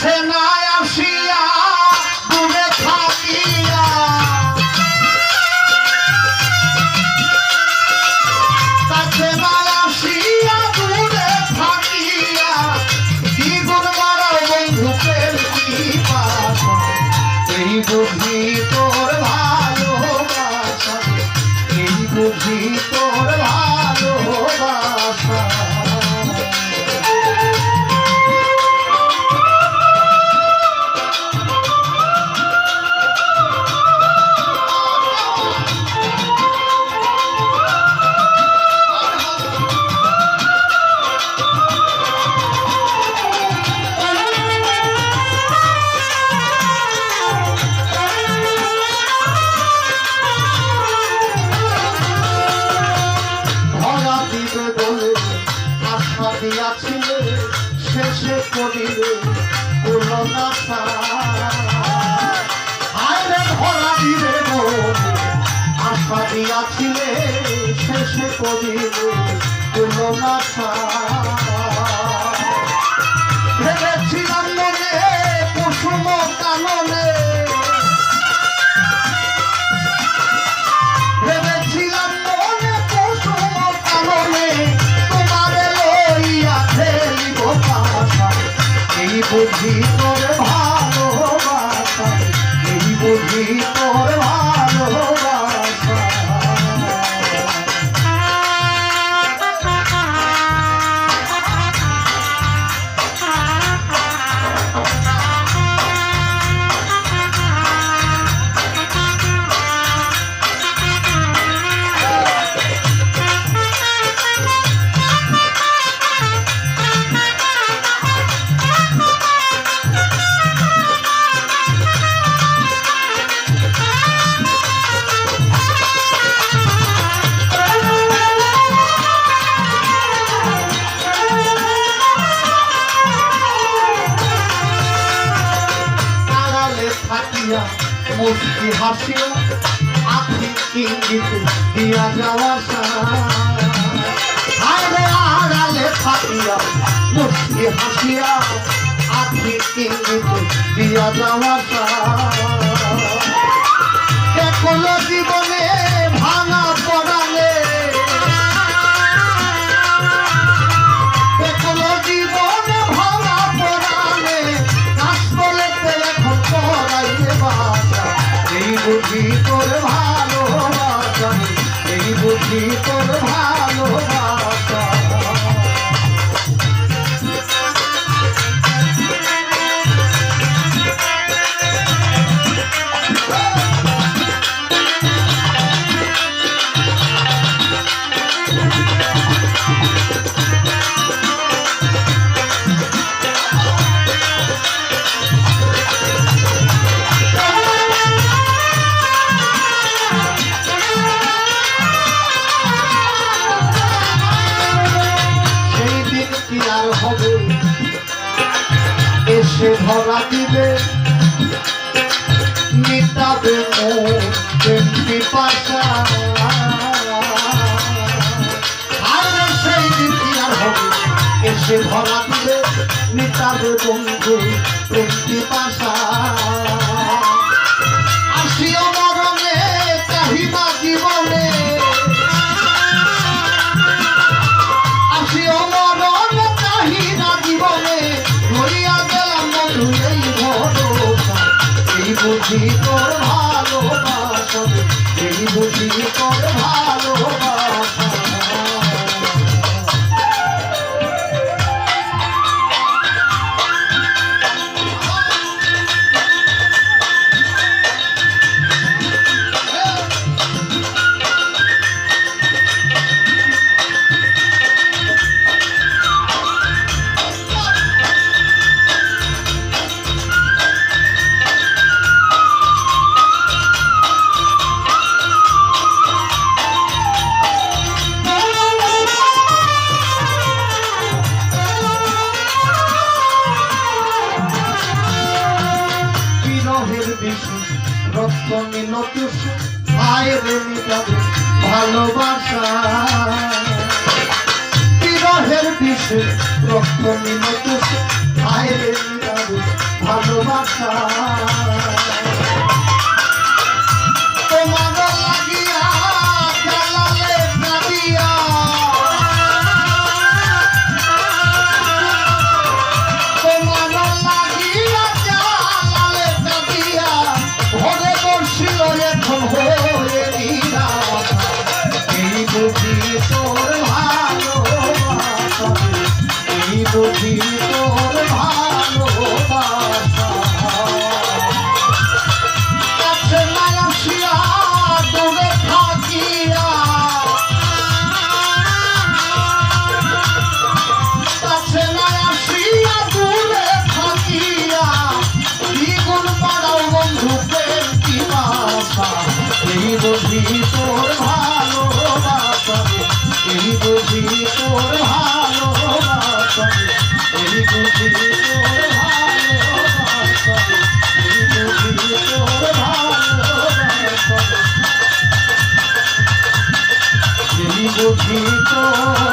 Tonight. করিলে নাশা আরে ধরা দিবে আশা দিয়াছিলে শেষে করিলে কোনো বুঝি তোর ভালোবাসা এই বুঝি তোর ভালোবাসা। মুস্কি হাসিও আপনি ইঙ্গিত দিয়া যাওয়া আরে আড়ালে থাকিয়া হাসিয়া আপনি ইঙ্গিত দিয়া যাওয়া বুঝি তোর ভালোবাসা এই বুঝি তোর ভালোবাসা। ধরা দিবে মিটাবে মোটি পাশা। আর সেই কি আর হবে এসে ধরা দিলে মিটাবে বন্ধু প্রেমটি সত্য মিনতি ভাইয়ের মিটাবে ভালোবাসা। বিরহের বিষে রক্ত মিনতি ভাইয়ের মিটাবে ভালোবাসা। 가자 বুঝি তোর ভালোবাসা এই বুঝি তোর ভালোবাসা এই বুঝি তোর ভালোবাসা এই বুঝি তোর